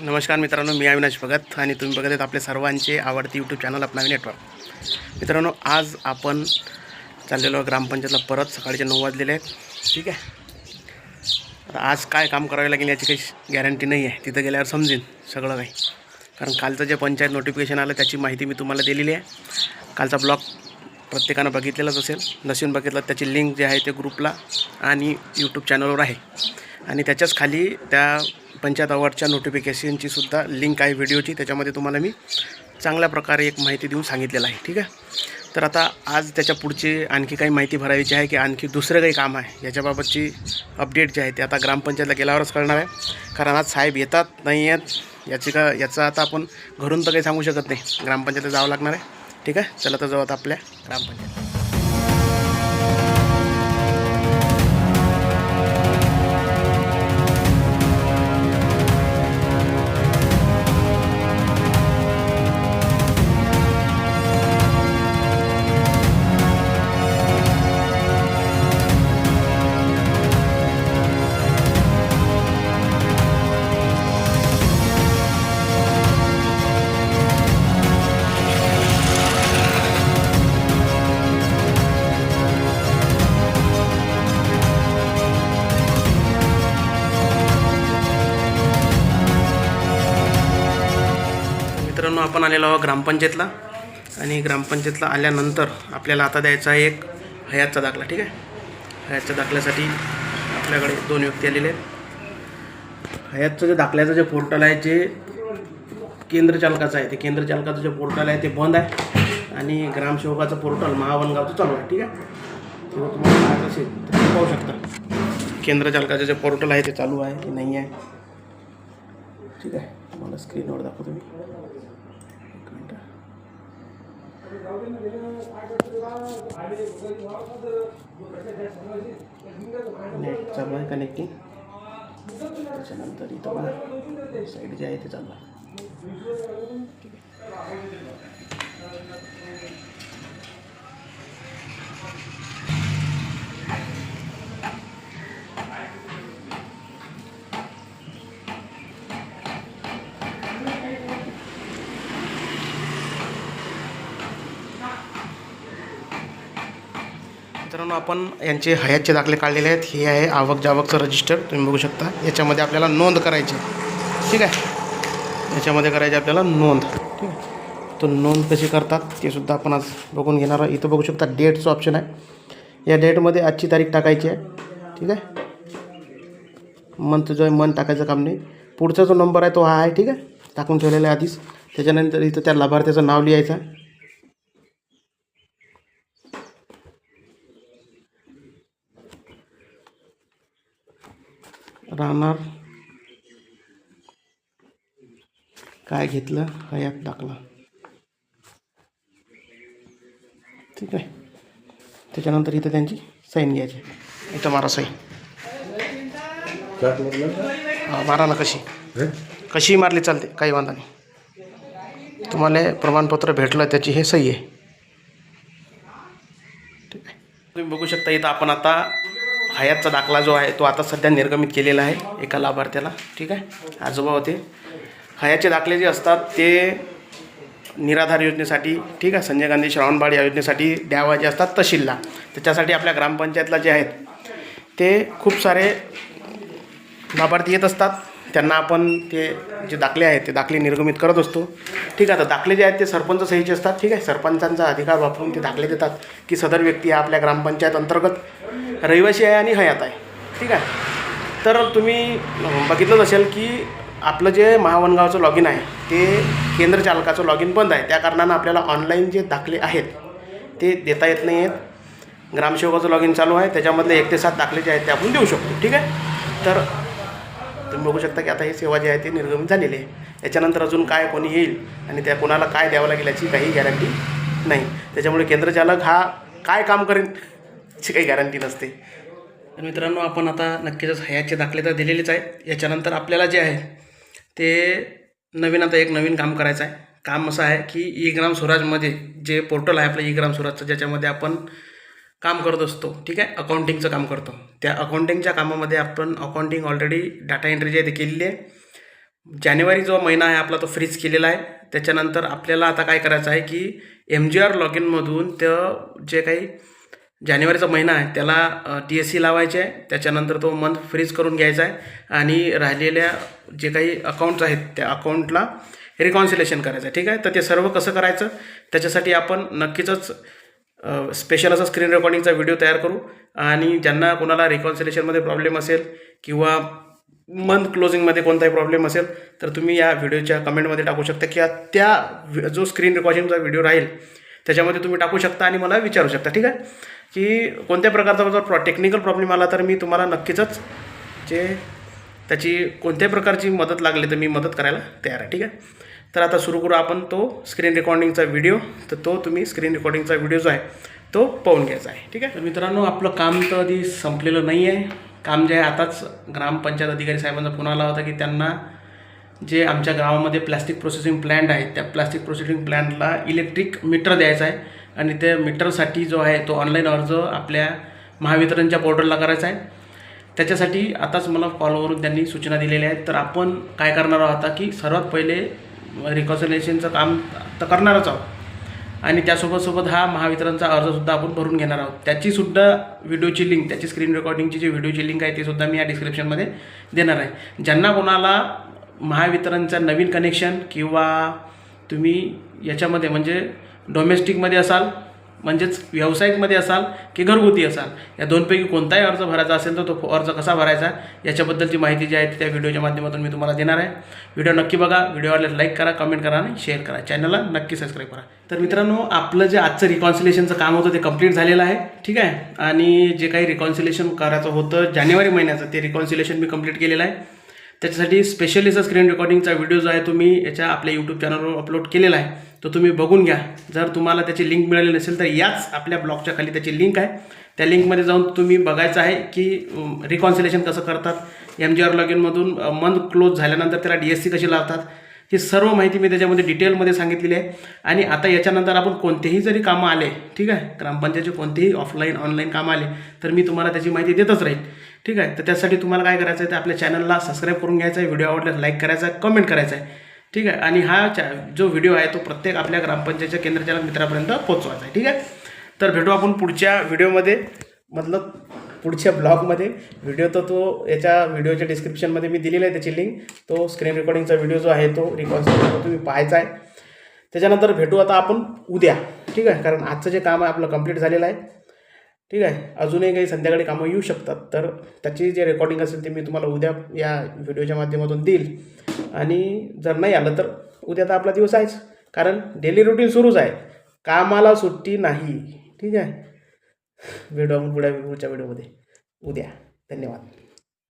नमस्कार मित्रांनो मी अविनाश भगत आणि तुम्ही बघत आहेत आपले सर्वांचे आवडते यूट्यूब चॅनल अपनावी नेटवर्क मित्रांनो आज आपण चाललेलो ग्रामपंचायतला परत सकाळचे नऊ वाजलेले आहेत. ठीक आहे? आज काय काम करावे लागेल याची काही गॅरंटी नाही आहे. तिथं गेल्यावर समजेल सगळं काही. कारण कालचं जे पंचायत नोटिफिकेशन आलं त्याची माहिती मी तुम्हाला दिलेली आहे. कालचा ब्लॉग प्रत्येकानं बघितलेलाच असेल. नसून बघितलं त्याची लिंक जे आहे ते ग्रुपला आणि यूट्यूब चॅनलवर आहे. आणि त्याच्याच खाली त्या पंचायत अवॉर्डच्या नोटिफिकेशनची सुद्धा लिंक आहे व्हिडिओची त्याच्यामध्ये तुम्हाला मी चांगल्या प्रकारे एक माहिती देऊन सांगितलेलं आहे. ठीक आहे? तर आता आज त्याच्या पुढची आणखी काही माहिती भरायची आहे की आणखी दुसरं काही काम आहे. याच्याबाबतची अपडेट जी आहे ते आता ग्रामपंचायतला गेल्यावरच कळणार आहे. कारण आज साहेब येतात नाही आहेत याची का याचं आता आपण घरून तर काही सांगू शकत नाही. ग्रामपंचायतला जावं लागणार आहे. ठीक आहे? चला तर जाऊ आता आपल्या ग्रामपंचायत मित्रांनो आपण आलेलो आहोत ग्रामपंचायतला. आणि ग्रामपंचायतला आल्यानंतर आपल्याला आता द्यायचा आहे एक हयातचा दाखला ठीक आहे? हयातच्या दाखल्यासाठी आपल्याकडे दोन व्यक्ती आलेले आहेत. हयातचं जे दाखल्याचं जे पोर्टल आहे जे केंद्र चालकाचं आहे ते केंद्र चालकाचं जे पोर्टल आहे ते बंद आहे. आणि ग्रामसेवकाचं पोर्टल महावनगावचं चालू आहे ठीक आहे? तेव्हा तुम्हाला पाहायचं असेल तर तुम्ही पाहू शकता. केंद्र चालकाचं जे पोर्टल आहे ते चालू आहे की नाही आहे. ठीक आहे? तुम्हाला स्क्रीनवर दाखवतो मी एक मिनटं नेट चालू आहे कनेक्टिंग त्याच्यानंतर इथं पण साईड जे आहे ते चालू आहे. मित्रांनो आपण यांचे हयातचे दाखले काढलेले आहेत. हे आहे आवक जावकचं रजिस्टर तुम्ही बघू शकता. याच्यामध्ये आपल्याला नोंद करायची आहे. ठीक आहे? याच्यामध्ये करायची आपल्याला नोंद. ठीक आहे? तर नोंद कशी करतात ते सुद्धा आपण आज बघून घेणार आहे इथं बघू शकता डेटचं ऑप्शन आहे. या डेटमध्ये आजची तारीख टाकायची आहे. ठीक आहे? मंथ जो आहे मन टाकायचं काम नाही. पुढचा जो नंबर आहे तो हा आहे. ठीक आहे? टाकून ठेवलेला आहे आधीच. त्याच्यानंतर इथं त्या लाभार्थ्याचं नाव लिहायचं आहे. राहणार. काय घेतलं? हयात टाकलं. ठीक आहे. त्याच्यानंतर इथं त्यांची साईन घ्यायची. इथं मारा सही हा, मारा ना कशी. कशी मारली चालते काही वांधा नाही. तुम्हाला प्रमाणपत्र भेटलं त्याची हे सही आहे. ठीक आहे. तुम्ही बघू शकता इथं आपण आता हयातचा दाखला जो आहे तो आता सध्या निर्गमित केलेला आहे एका लाभार्थ्याला ठीक आहे? आजोबा होते. हयाचे दाखले जे असतात ते निराधार योजनेसाठी ठीक आहे? संजय गांधी श्रावणबाळ या योजनेसाठी द्यावायचे असतात तहसीलला. त्याच्यासाठी आपल्या ग्रामपंचायतला जे आहेत ते खूप सारे लाभार्थी येत असतात. त्यांना आपण ते जे दाखले आहेत ते दाखले निर्गमित करत असतो. ठीक आहे तर दाखले जे आहेत ते सरपंच सहीचे असतात ठीक आहे. सरपंचांचा अधिकार वापरून ते दाखले देतात की सदर व्यक्ती हा आपल्या ग्रामपंचायत अंतर्गत रहिवासी आहे आणि हयात आहे. ठीक आहे? तर तुम्ही बघितलंच असेल की आपलं जे महावनगावचं लॉगिन आहे ते केंद्र चालकाचं लॉगिन बंद आहे. त्या कारणानं आपल्याला ऑनलाईन जे दाखले आहेत ते देता येत नाही आहेत ग्रामसेवकाचं लॉगिन चालू आहे. त्याच्यामधले एक ते सात दाखले जे आहेत ते आपण देऊ शकतो. ठीक आहे? तर तुम्ही बघू शकता की आता ही सेवा जी आहे ती निर्गमित झालेली आहे. याच्यानंतर अजून काय कोणी येईल आणि त्या कोणाला काय द्यावं लागेल याची काही गॅरंटी नाही. त्याच्यामुळे केंद्रचालक हा काय काम करेन याची काही गॅरंटी नसते. तर मित्रांनो आपण आता नक्कीच हयाचे दाखले तर दिलेलेच आहेत. याच्यानंतर आपल्याला जे आहे ते नवीन आता एक नवीन काम करायचं आहे. काम असं आहे की ई ग्राम स्वराजमध्ये जे पोर्टल आहे आपलं ई ग्राम स्वराजचं ज्याच्यामध्ये आपण काम करत असतो ठीक आहे? अकाउंटिंगचं काम करतो. त्या अकाउंटिंगच्या कामामध्ये आपण अकाउंटिंग ऑलरेडी डाटा एंट्री जी आहे ते केलेली आहे. जानेवारी जो महिना आहे आपला तो फ्रीज केलेला आहे. त्याच्यानंतर आपल्याला आता काय करायचं आहे की एम जी आर लॉग इनमधून तर जे काही जानेवारीचा महिना आहे त्याला टी एस सी लावायचे आहे. त्याच्यानंतर तो मंथ फ्रीज करून घ्यायचा आहे. आणि राहिलेल्या जे काही अकाउंट्स आहेत त्या अकाउंटला रिकॉन्सिलेशन करायचं आहे. ठीक आहे? तर ते सर्व कसं करायचं? त्याच्यासाठी आपण नक्कीच स्पेशल असा स्क्रीन रेकॉर्डिंगचा व्हिडिओ तयार करू. आणि ज्यांना कोणाला रिकॉन्सिलेशनमध्ये प्रॉब्लेम असेल किंवा मंथ क्लोजिंगमध्ये कोणताही प्रॉब्लेम असेल तर तुम्ही या व्हिडिओच्या कमेंटमध्ये टाकू शकता किंवा त्या जो स्क्रीन रेकॉर्डिंगचा व्हिडिओ राहील त्याच्यामध्ये तुम्ही टाकू शकता आणि मला विचारू शकता ठीक आहे? की कोणत्या प्रकारचा जर प्रॉ टेक्निकल प्रॉब्लेम आला तर मी तुम्हाला नक्कीच जे त्याची कोणत्याही प्रकारची मदत लागली तर मी मदत करायला तयार आहे ठीक आहे? तर आता सुरू करू आपण तो स्क्रीन रेकॉर्डिंगचा व्हिडिओ तर तो तुम्ही स्क्रीन रेकॉर्डिंगचा व्हिडिओ जो आहे तो पाहून घ्यायचा आहे ठीक आहे? तर मित्रांनो आपलं काम तर आधी संपलेलं नाही आहे काम जे आहे आताच ग्रामपंचायत अधिकारी साहेबांचा फोन आला होता की त्यांना जे आमच्या गावामध्ये प्लॅस्टिक प्रोसेसिंग प्लॅन्ट आहे त्या प्लॅस्टिक प्रोसेसिंग प्लॅन्टला इलेक्ट्रिक मीटर द्यायचा आहे. आणि त्या मीटरसाठी जो आहे तो ऑनलाईन अर्ज आपल्या महावितरणच्या पोर्टलला करायचा आहे. त्याच्यासाठी आताच मला कॉलवरून त्यांनी सूचना दिलेल्या आहेत. तर आपण काय करणार आहोत की सर्वात पहिले रिकॉन्सिलेशनचं काम तर करणारच आहोत. आणि त्यासोबत सोबत हा महावितरणचा अर्जसुद्धा आपण भरून घेणार आहोत. त्याचीसुद्धा व्हिडिओची लिंक त्याची स्क्रीन रेकॉर्डिंगची जी व्हिडिओची लिंक आहे ती सुद्धा मी या डिस्क्रिप्शनमध्ये देणार आहे. ज्यांना कोणाला महावितरणचं नवीन कनेक्शन किंवा तुम्ही याच्यामध्ये म्हणजे डोमेस्टिकमध्ये असाल म्हणजेच व्यावसायिकमध्ये असाल की घरगुती असाल या दोनपैकी कोणताही अर्ज भरायचा असेल तर तो अर्ज कसा भरायचा याच्याबद्दलची माहिती जी आहे ती त्या व्हिडिओच्या माध्यमातून मी तुम्हाला देणार आहे. व्हिडिओ नक्की बघा व्हिडिओ आवडल्यास लाईक करा कमेंट करा आणि शेअर करा. चॅनलला नक्की सबस्क्राईब करा. तर मित्रांनो आपलं जे आजचं रिकॉन्सिलेशनचं काम होतं ते कंप्लीट झालेलं आहे ठीक आहे? आणि जे काही रिकॉन्सिलेशन करायचं होतं जानेवारी महिन्याचं ते रिकॉन्सिलेशन मी कंप्लीट केलेलं आहे. त्याच्यासाठी स्पेशलीचा स्क्रीन रेकॉर्डिंगचा व्हिडिओ जो आहे तो मी याच्या आपल्या यूट्यूब चॅनलवर अपलोड केलेला आहे. तो तुम्ही बघून घ्या. जर तुम्हाला त्याची लिंक मिळाली नसेल तर याच आपल्या ब्लॉगच्या खाली त्याची लिंक आहे. त्या लिंकमध्ये जाऊन तुम्ही बघायचं आहे की रिकॉन्सिलेशन कसं करतात. एम जी आर लॉग इनमधून मंथ क्लोज झाल्यानंतर त्याला डी एस सी कशी लावतात. ही सर्व माहिती मी त्याच्यामध्ये डिटेलमध्ये सांगितलेली आहे. आणि आता याच्यानंतर आपण कोणतेही जरी कामं आले ठीक आहे ग्रामपंचायतचे कोणतेही ऑफलाईन ऑनलाईन कामं आले तर मी तुम्हाला त्याची माहिती देतच राहील. ठीक आहे तर त्यासाठी तुम्हाला काय करायचं आहे तर आपल्या चॅनलला सबस्क्राईब करून घ्यायचं आहे व्हिडिओ आवडल्यास लाईक करायचा आहे कमेंट करायचा आहे ठीक आहे? आणि हा चॅ जो व्हिडिओ आहे तो प्रत्येक आपल्या ग्रामपंचायतच्या केंद्रचालक मित्रापर्यंत पोचवायचा आहे ठीक आहे? तर भेटू आपण पुढच्या व्हिडिओमध्ये मतलब पुढच्या ब्लॉगमध्ये व्हिडिओ तर तो याच्या व्हिडिओच्या डिस्क्रिप्शनमध्ये मी दिलेला आहे त्याची लिंक तो स्क्रीन रेकॉर्डिंगचा व्हिडिओ जो आहे तो रिकॉर्ड तुम्ही पाहायचा आहे. त्याच्यानंतर भेटू आता आपण उद्या ठीक आहे? कारण आजचं जे काम आहे आपलं कंप्लीट झालेलं आहे. ठीक आहे? अजूनही काही संध्याकाळी कामं येऊ शकतात. तर त्याची जे रेकॉर्डिंग असेल ते मी तुम्हाला उद्या या व्हिडिओच्या माध्यमातून देईल. आणि जर नाही आलं तर उद्या तर आपला दिवस आहेच. कारण डेली रुटीन सुरूच आहे. कामाला सुट्टी नाही. ठीक आहे. व्हिडिओ आपण पुढ्या पुढच्या व्हिडिओमध्ये उद्या. धन्यवाद.